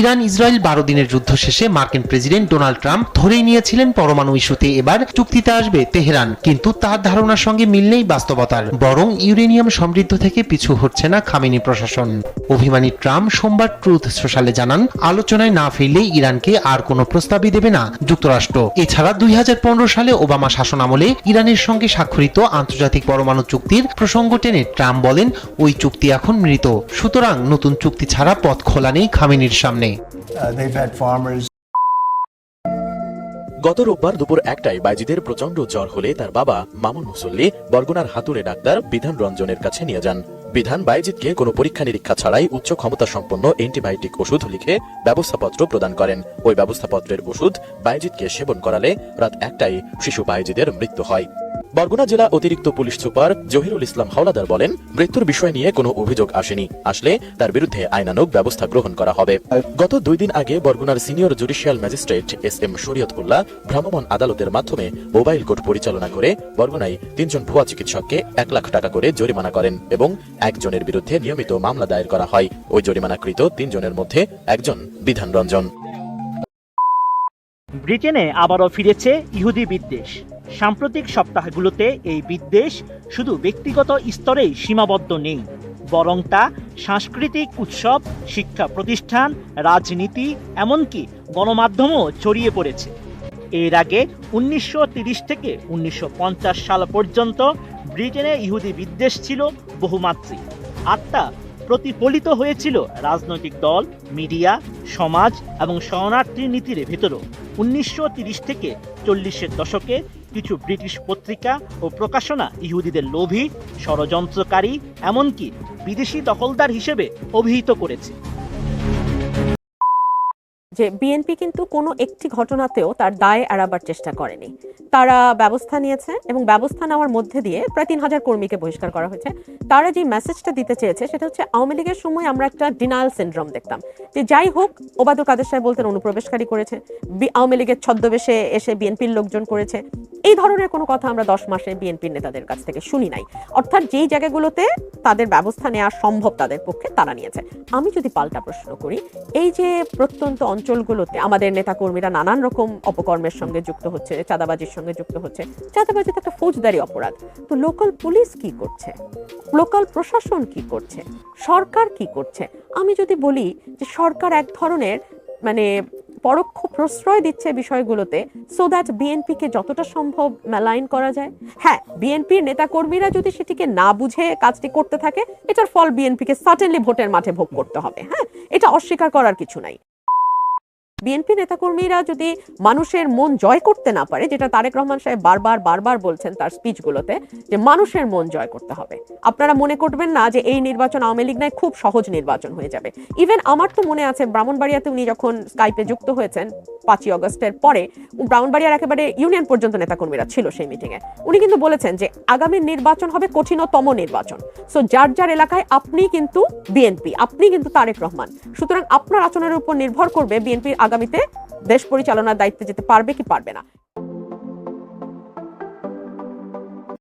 Iran Israel বারো দিনের যুদ্ধ শেষে মার্কিন প্রেসিডেন্ট ডোনাল্ড ট্রাম্প ধরেই নিয়েছিলেন পরমাণু ইস্যুতে এবার চুক্তিতে আসবে তেহরান। কিন্তু তার ধারণার সঙ্গে মিল নেই বাস্তবতার, বরং ইউরেনিয়াম সমৃদ্ধ থেকে পিছু হচ্ছে না খামেনি প্রশাসন। অভিমানী ট্রাম্প সোমবার ট্রুথ সোশ্যালে জানান, আলোচনায় না ফিরলে ইরানকে আর কোনো প্রস্তাবই দেবে না যুক্তরাষ্ট্র। এছাড়া দুই হাজার পনেরো সালে ওবামা শাসন আমলে ইরানের সঙ্গে স্বাক্ষরিত আন্তর্জাতিক পরমাণু চুক্তির প্রসঙ্গ টেনে ট্রাম্প বলেন, ওই চুক্তি এখন মৃত। সুতরাং নতুন চুক্তি ছাড়া পথ খোলা নেই খামেনির সামনে। Uh, had farmers. গত রোববার দুপুর একটায় বাইজিদের প্রচণ্ড জ্বর হলে তার বাবা মামুন মুসল্লি বরগুনার হাতুড়ে ডাক্তার বিধান রঞ্জনের কাছে নিয়ে যান। বিধান বাইজিদকে কোনো পরীক্ষা নিরীক্ষা ছাড়াই উচ্চ ক্ষমতা সম্পন্ন অ্যান্টিবায়োটিক ওষুধ লিখে ব্যবস্থাপত্র প্রদান করেন। ওই ব্যবস্থাপত্রের ওষুধ বাইজিদকে সেবন করালে রাত একটাই শিশু বাইজিদের মৃত্যু হয়। বরগুনা জেলা অতিরিক্ত পুলিশ সুপার জহিরুল ইসলাম হাওলাদার বলেন, মৃত্যুর বিষয় নিয়ে কোনো অভিযোগ আসেনি। আসলে তার বিরুদ্ধে আইনানুগ ব্যবস্থা গ্রহণ করা হবে। গত দুই দিন আগে বরগুনার senior judicial magistrate S M Shariatullah ভ্রাম্যমাণ আদালতের মাধ্যমে মোবাইল কোর্ট পরিচালনা করে বরগুনায় তিনজন ভুয়া চিকিৎসককে এক লাখ টাকা করে জরিমানা করেন এবং একজনের বিরুদ্ধে নিয়মিত মামলা দায়ের করা হয়। ওই জরিমানাকৃত তিনজনের মধ্যে একজন বিধান রঞ্জন ব্রিটেনে আবারও ফিরেছে ইহুদি বিদ্বেষ। সাম্প্রতিক সপ্তাহগুলোতে এই বিদ্বেষ শুধু ব্যক্তিগত স্তরেই সীমাবদ্ধ নেই, বরং তা সাংস্কৃতিক উৎসব, শিক্ষা প্রতিষ্ঠান, রাজনীতি, এমনকি গণমাধ্যমও ছড়িয়ে পড়েছে। এর আগে উনিশশো থেকে উনিশশো পঞ্চাশ সাল পর্যন্ত ব্রিটেনে ইহুদি বিদ্বেষ ছিল বহুমাত্রিক। আত্মা প্রতিফলিত হয়েছিল রাজনৈতিক দল, মিডিয়া, সমাজ এবং শরণার্থী নীতির ভেতরও। উনিশশো থেকে চল্লিশের দশকে কিছু ব্রিটিশ পত্রিকা ও প্রকাশনা ইহুদিদের লোভী, ষড়যন্ত্রকারী, এমনকি বিদেশি দখলদার হিসেবে অভিহিত করেছে। যে বিএনপি কিন্তু কোনো একটি ঘটনাতেও তার দায় এড়াবার চেষ্টা করেনি। তারা ব্যবস্থা নিয়েছে এবং ব্যবস্থা নেওয়ার মধ্যে দিয়ে প্রায় তিন হাজার কর্মীকে বহিষ্কার করা হয়েছে। তারা যে মেসেজটা দিতে চেয়েছে সেটা হচ্ছে, আওয়ামী লীগের সময় আমরা একটা ডিনাল সিন্ড্রোম দেখতাম। যে যাই হোক ওবাদুল কাদের সাহেব বলতেন অনুপ্রবেশকারী করেছে আওয়ামী লীগের ছদ্মবেশে এসে বিএনপির লোকজন করেছে। এই ধরনের কোনো কথা আমরা দশ মাসে বিএনপির নেতাদের কাছ থেকে শুনি নাই। অর্থাৎ যেই জায়গাগুলোতে তাদের ব্যবস্থা নেওয়া সম্ভব তাদের পক্ষে তারা নিয়েছে। আমি যদি পাল্টা প্রশ্ন করি, এই যে প্রত্যন্ত অঞ্চলগুলোতে আমাদের নেতাকর্মীরা নানান রকম অপকর্মের সঙ্গে যুক্ত হচ্ছে, চাঁদাবাজির সঙ্গে যুক্ত হচ্ছে, চাঁদাবাজি তো একটা ফৌজদারি অপরাধ। তো লোকাল পুলিশ কি করছে? লোকাল প্রশাসন কি করছে? সরকার কি করছে? আমি যদি বলি যে সরকার এক ধরনের মানে পরোক্ষ প্রশ্রয় দিচ্ছে বিষয়গুলোতে সো দ্যাট বিএনপিকে যতটা সম্ভব মেলাইন করা যায়। হ্যাঁ বিএনপির নেতাকর্মীরা যদি সেটিকে না বুঝে কাজটি করতে থাকে, এটার ফল বিএনপিকে সার্টেনলি ভোটের মাঠে ভোগ করতে হবে। হ্যাঁ এটা অস্বীকার করার কিছু নাই। বিএনপি নেতাকর্মীরা যদি মানুষের মন জয় করতে না পারে, যেটা তারেক রহমান সাহেব বারবার বারবার বলছেন তার স্পিচগুলোতে, যে মানুষের মন জয় করতে হবে। আপনারা মনে করবেন না যে এই নির্বাচন আওয়ামী লীগ নয়, খুব সহজ নির্বাচন হয়ে যাবে। ইভেন আমার তো মনে আছে, ব্রাহ্মণবাড়িয়াতে উনি যখন স্কাইপে যুক্ত হয়েছেন, পাঁচই অগস্টের পরে, ব্রাহ্মণবাড়িয়ার একেবারে ইউনিয়ন পর্যন্ত নেতাকর্মীরা ছিল সেই মিটিংয়ে। উনি কিন্তু বলেছেন যে আগামী নির্বাচন হবে কঠিনতম নির্বাচন। সো যার যার এলাকায় আপনি কিন্তু বিএনপি, আপনি কিন্তু তারেক রহমান। সুতরাং আপনার আচরণের উপর নির্ভর করবে বিএনপির আগামীতে দেশ পরিচালনার দায়িত্বে যেতে পারবে কি পারবে না।